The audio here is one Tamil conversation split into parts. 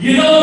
You know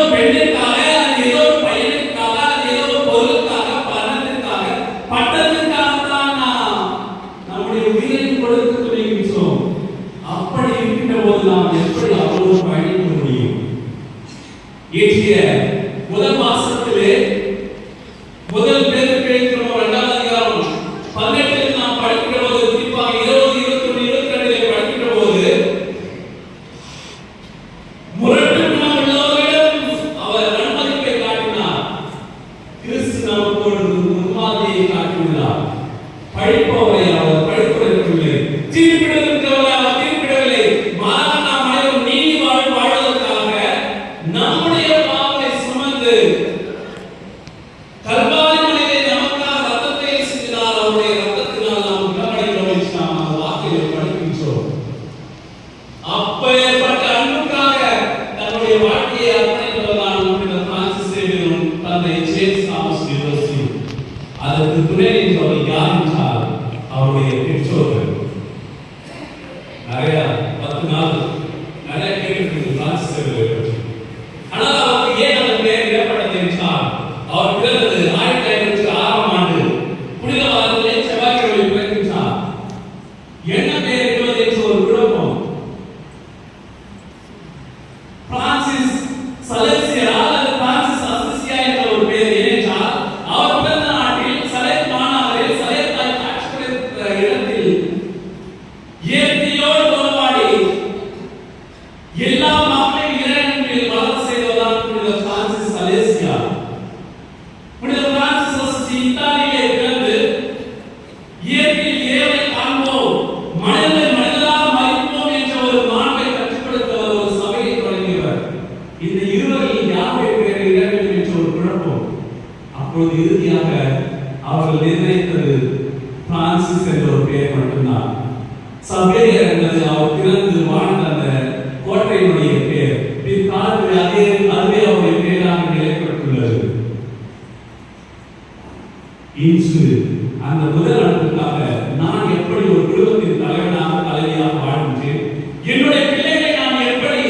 என்னுடைய பிள்ளைகளை நான் எப்படி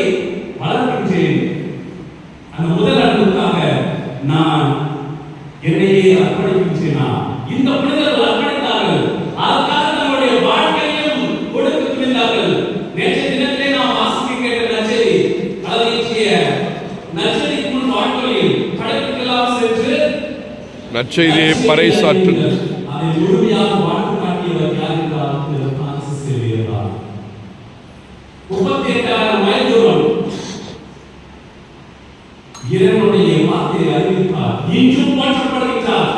வளர்க்கின்றேன்? அந்த முதல் அன்புக்காக நான் என்னையே அர்ப்பணிக்கின்றேனா? இந்த புனிதர்கள் அர்ப்பணித்தார்கள் அதற்காக நம்முடைய வாழ்க்கையும் கொடுத்து புரிந்தார்கள் நேற்றைய தினத்திலே நாம் வாசிக்க கேட்ட நச்சரி அளவிற்றிய நச்சரிக்கு முன் வாழ்க்கையில் கடலுக்கெல்லாம் சென்று நற்செய்தியை பறைசாற்று முப்பத்தி எட்டாயிரம் மைல் தூரம். இறைவனுடைய வார்த்தையை அறிவித்தார் இன்றும் போற்றப்படுகிறார்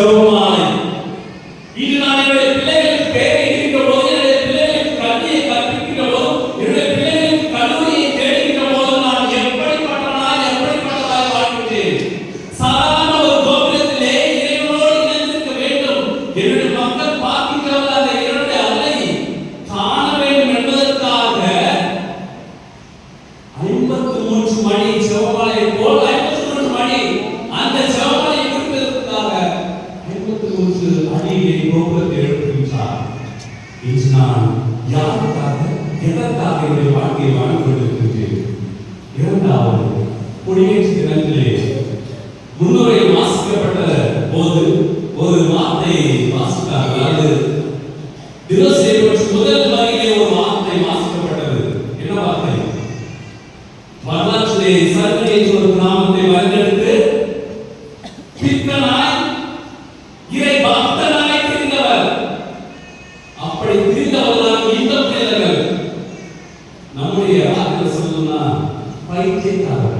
so much. குறித்து அணியிலே கோபுரத்தை எழுப்புகின்றார். இன்று நான் யாருக்காக எதற்காக என்னுடைய வாழ்க்கையை வாழ்ந்து கொண்டிருக்கின்றேன் இரண்டாவது குடியரசு தினத்திலே Valentina.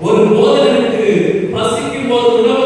ஒரு போதனுக்கு பசிக்கும் போது உணவு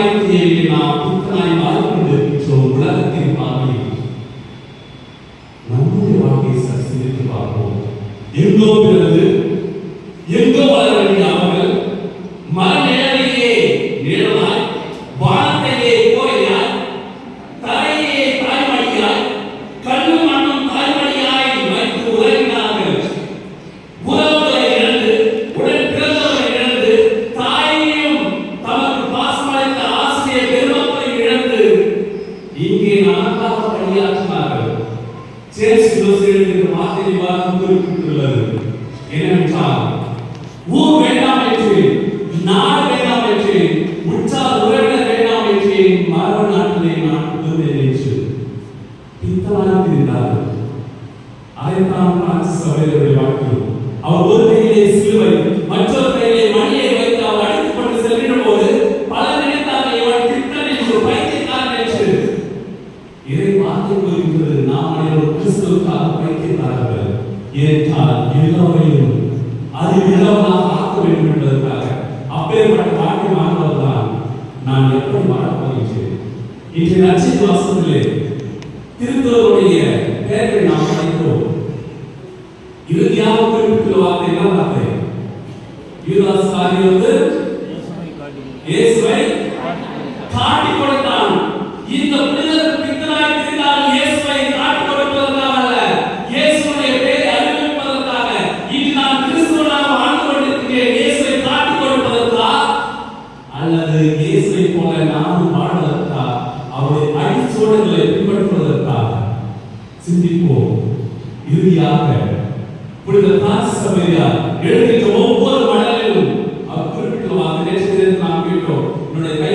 ആലയത്തിലേക്ക് നാം പുത്രനായി என்ற வார்த்தையை குறிப்பிட்டுள்ளது. என்னவென்றால் ஊர் வேண்டாம் ஏற்றால் எல்லோரையும் அது நல்லவனாக ஆக்க வேண்டும் என்பதற்காக அப்பேற்பட்ட வாழ்க்கை மாணவர்தான் நான் எப்படி மாறப்போகிறேன் இன்று நச்சை வாசத்திலே திருக்குறளுடைய பெயரை நாம் படிக்கிறோம் இறுதியாக குறிப்பிட்டுள்ள வார்த்தை என்ன வார்த்தை யூதாஸ் வந்து இயேசுவை காட்டி கொடுத்தான். இந்த குறிக்கோள் என்னுடைய கை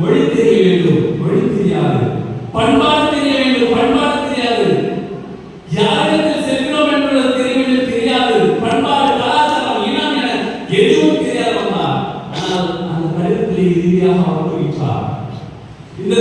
மொழி தெரிய வேண்டும் மொழி தெரியாது பண்பாடு தெரிய வேண்டும் பண்பாடு தெரியாது. யாரிடத்தில் செல்கிறோம் என்பது தெரியவில்லை தெரியாது. பண்பாடு கலாச்சாரம் இனம் என எதுவும் தெரியாதவா ஆனால் அந்த கருத்திலே இறுதியாக அவர் இந்த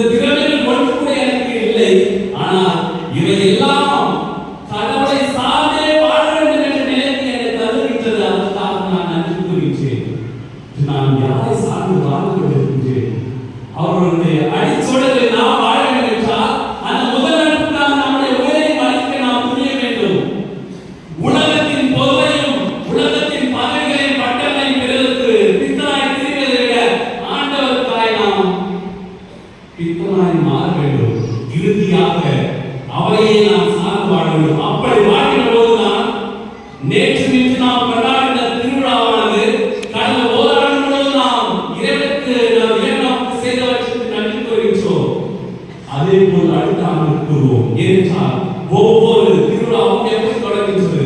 அழுதாமல் இருக்கிறோம் ஏனென்றால் ஒவ்வொரு திருவிழாவும் எப்படி தொடங்குகிறது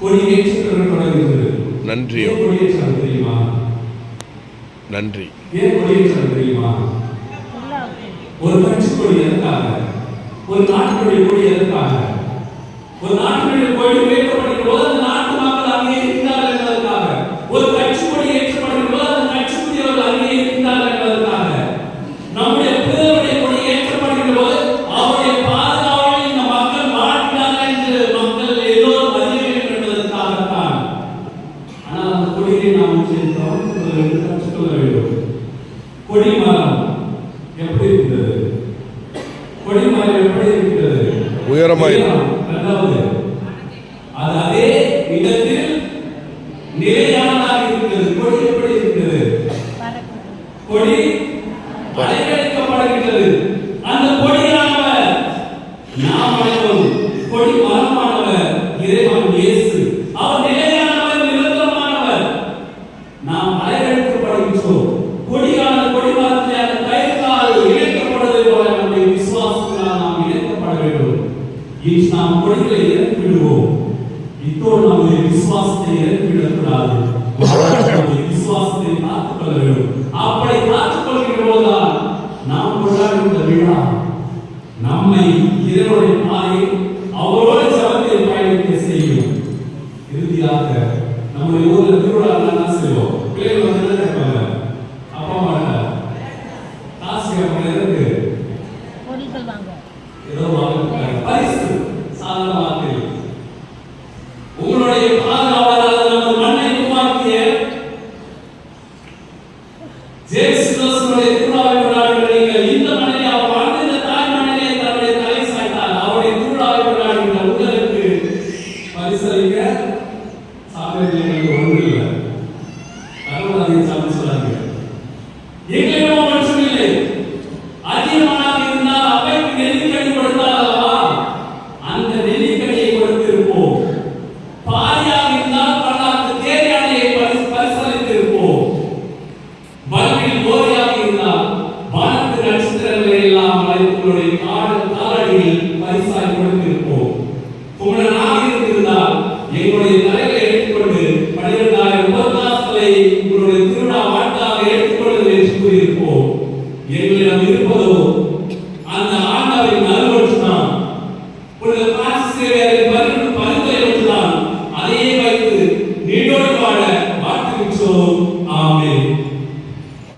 கொடி ஏற்றுடன் தொடங்குகிறது நன்றி கொடியேற்றம் தெரியுமா? நன்றி. ஏன் கொடியேற்றம் தெரியுமா? ஒரு கட்சி கொடி எதற்காக? ஒரு நாட்டுடைய கொடி எதற்காக? ஒரு நாட்டுடைய கொடி உயர்த்தப்படுகிற போது நாட்டு மக்கள் அங்கே இருக்கிறார்கள் என்பதற்காக. ஒரு கட்சி கொடி ஏற்றப்படுகிற போது அந்த கட்சிக்குரியவர்கள் அங்கே இருக்கிறார்கள் மொழி அலங்கரிக்கப்படுகின்றது Santo